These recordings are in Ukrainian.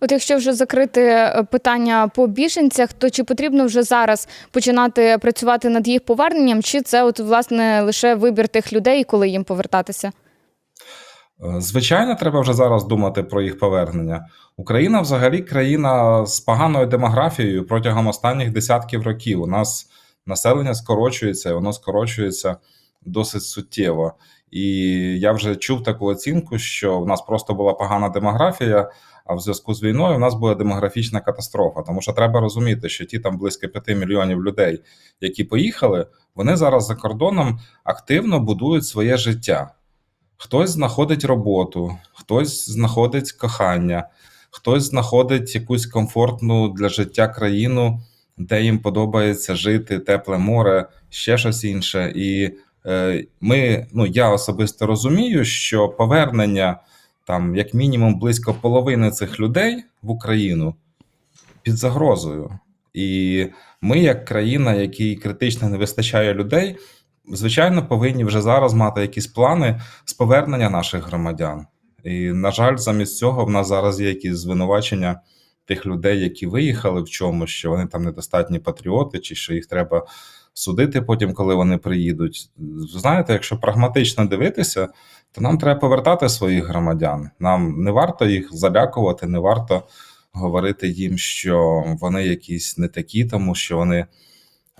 От якщо вже закрити е, питання по біженцях, то чи потрібно вже зараз починати працювати над їх поверненням, чи це от власне лише вибір тих людей, коли їм повертатися? Е, Звичайно, треба вже зараз думати про їх повернення. Україна взагалі країна з поганою демографією протягом останніх десятків років. У нас населення скорочується, і воно скорочується досить суттєво. І я вже чув таку оцінку, що в нас просто була погана демографія, а в зв'язку з війною в нас була демографічна катастрофа. Тому що треба розуміти, що ті там близько 5 мільйонів людей, які поїхали, вони зараз за кордоном активно будують своє життя. Хтось знаходить роботу, хтось знаходить кохання, хтось знаходить якусь комфортну для життя країну, де їм подобається жити, тепле море, ще щось інше. І ми, ну я особисто розумію, що повернення там, як мінімум, близько половини цих людей в Україну під загрозою. І ми, як країна, якій критично не вистачає людей, звичайно, повинні вже зараз мати якісь плани з повернення наших громадян. І, на жаль, замість цього в нас зараз є якісь звинувачення тих людей, які виїхали в чомусь, що вони там недостатні патріоти, чи що їх треба судити потім, коли вони приїдуть. Знаєте, якщо прагматично дивитися, то нам треба повертати своїх громадян. Нам не варто їх залякувати, не варто говорити їм, що вони якісь не такі, тому що вони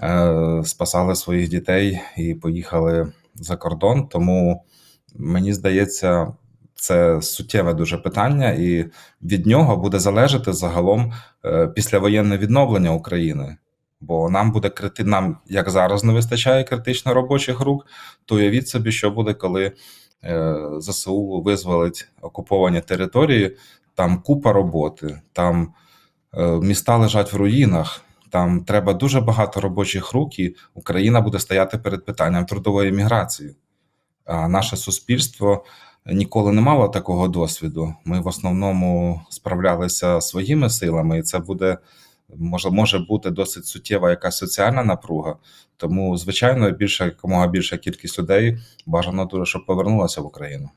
е, спасали своїх дітей і поїхали за кордон. Тому мені здається, це суттєве дуже питання, і від нього буде залежати загалом е, післявоєнне відновлення України. Бо нам буде крити... нам як зараз не вистачає критично робочих рук, то уявіть собі, що буде, коли е, ЗСУ визволить окуповані території, там купа роботи, там е, міста лежать в руїнах, там треба дуже багато робочих рук, і Україна буде стояти перед питанням трудової міграції. А наше суспільство ніколи не мало такого досвіду. Ми в основному справлялися своїми силами, і це буде може, може бути досить суттєва якась соціальна напруга. Тому, звичайно, більше якомога більша кількість людей бажано дуже, щоб повернулася в Україну.